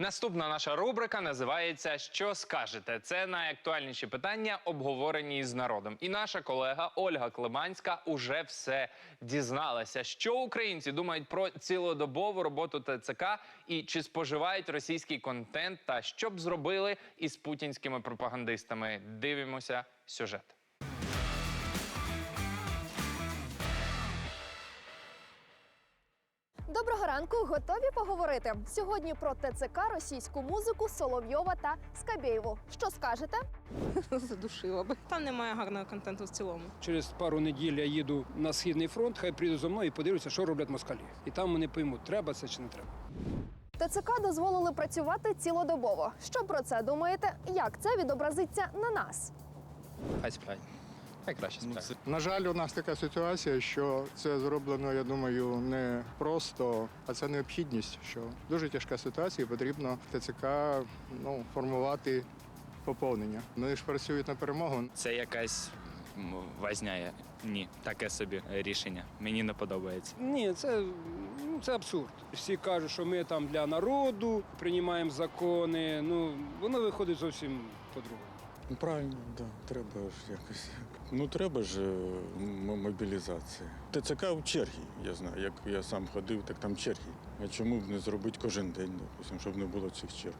Наступна наша рубрика називається Що скажете? Це найактуальніші питання, обговорені з народом. І наша колега Ольга Климанська уже все дізналася. Що українці думають про цілодобову роботу ТЦК і чи споживають російський контент, та що б зробили із путінськими пропагандистами? Дивимося сюжет. Доброго ранку, готові поговорити сьогодні про ТЦК, російську музику, Соловйова та Скабєєву. Що скажете? задушила би. Там немає гарного контенту в цілому. Через пару неділь я їду на східний фронт, хай прийдуть зо мною і подивляться, що роблять москалі. І там вони поймуть, треба це чи не треба. ТЦК дозволили працювати цілодобово. Що про це думаєте? Як це відобразиться на нас? Хай сплять. Хай краще сплять. На жаль, у нас така ситуація, що це зроблено, я думаю, не просто, а це необхідність, що дуже тяжка ситуація, і потрібно ТЦК ну, формувати поповнення. Вони ж працюють на перемогу. Це якась м, возня. Ні, таке собі рішення. Мені не подобається. Ні, це, ну, це абсурд. Всі кажуть, що ми там для народу приймаємо закони. Ну, воно виходить зовсім по-другому. Ну, Правильно, да, треба ж якось. Ну треба ж е, мобілізація. ТЦК в чергі, я знаю. Як я сам ходив, так там черги. А чому б не зробити кожен день, допустим, щоб не було цих черг?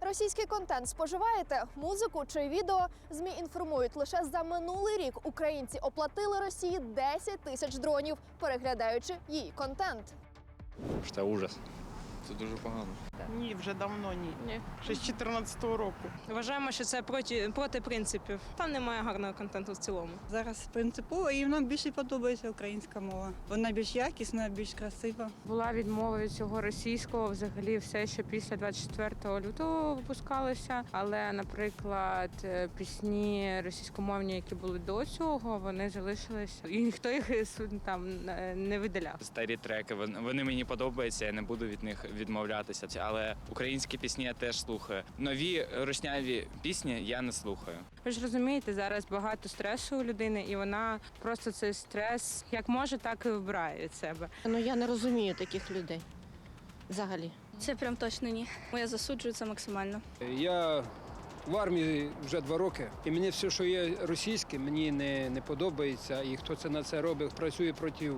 Російський контент споживаєте? Музику чи відео? ЗМІ інформують, лише за минулий рік українці оплатили Росії 10 тисяч дронів, переглядаючи її контент. Це ужас. Це дуже погано. Ні, вже давно ні. Ні. Ще з 14-го року. Вважаємо, що це проти, проти принципів. Там немає гарного контенту в цілому. Зараз принципово і нам більше подобається українська мова. Вона більш якісна, більш красива. Була відмова від цього російського, взагалі все, що після 24 лютого випускалося. Але, наприклад, е, пісні російськомовні, які були до цього, вони залишилися, і ніхто їх е, там е, не видаляв. Старі треки, вони мені подобаються, я не буду від них відмовлятися. Але українські пісні я теж слухаю. Нові русняві пісні я не слухаю. Ви ж розумієте, зараз багато стресу у людини, і вона просто цей стрес як може, так і вибирає від себе. Ну я не розумію таких людей. Взагалі. Це прям точно ні. Я засуджую це максимально. Я в армії вже два роки, і мені все, що є російське, мені не, не подобається. І хто це на це робить, працює проти,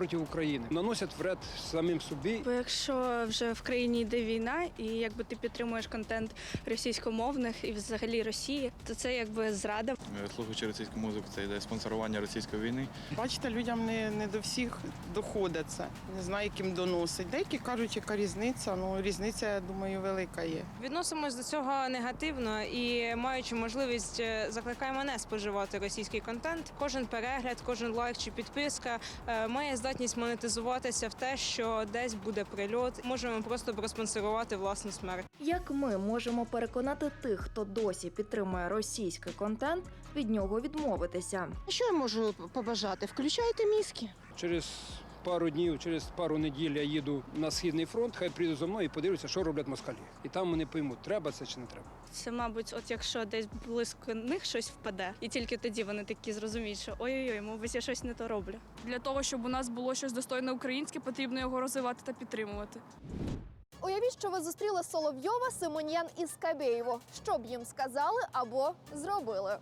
проти України. Наносять вред самим собі. Бо якщо вже в країні йде війна, і якби ти підтримуєш контент російськомовних і взагалі Росії, то це якби зрада. Е, Слухаючи російську музику, це йде спонсорування російської війни. Бачите, людям не, не до всіх доходить це. Не знаю, яким доносить. Деякі кажуть, яка різниця. Ну, різниця, я думаю, велика є. Відносимось до цього негативно і, маючи можливість, е, закликаємо не споживати російський контент. Кожен перегляд, кожен лайк чи підписка е, має здатність монетизуватися в те, що десь буде прильот. Можемо просто проспонсорувати власну смерть. Як ми можемо переконати тих, хто досі підтримує російський контент, від нього відмовитися? Що я можу побажати? Включайте мізки. Через пару днів, через пару неділь я їду на східний фронт, хай прийдуть зо мною і подивляться, що роблять москалі. І там вони поймуть, треба це чи не треба. Це, мабуть, от якщо десь близько них щось впаде, і тільки тоді вони такі зрозуміють, що ой-ой-ой, мабуть, я щось не то роблю. Для того, щоб у нас було щось достойне українське, потрібно його розвивати та підтримувати. Уявіть, що ви зустріли Соловйова, Симоньян і Скабєєву. Що б їм сказали або зробили?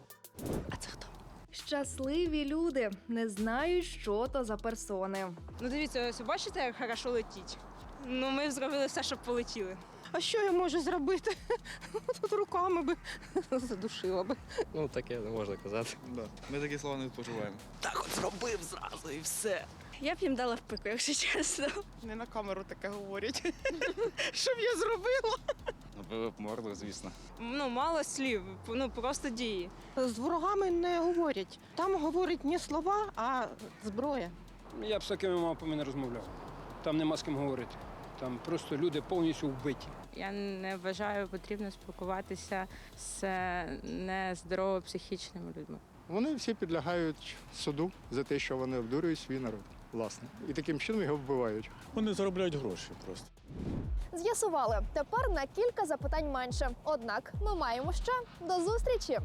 А це хто? Щасливі люди не знають, що то за персони. Ну дивіться, ось бачите, як хорошо летіть. Ну ми зробили все, щоб полетіли. А що я можу зробити? Тут руками би задушила би. Ну таке не можна казати. Да. Ми такі слова не споживаємо. Я б їм дала в пику, якщо чесно. Не на камеру таке говорять. Щоб я зробила? Ну, морду, звісно. Ну мало слів, ну просто дії. З ворогами не говорять. Там говорять не слова, а зброя. Я б з такими мавпами не розмовляв. Там нема з ким говорити. Там просто люди повністю вбиті. Я не вважаю потрібно спілкуватися з нездорово психічними людьми. Вони всі підлягають суду за те, що вони обдурюють свій народ. Власне. І таким чином його вбивають. Вони заробляють гроші просто. З'ясували тепер на кілька запитань менше. Однак ми маємо ще до зустрічі.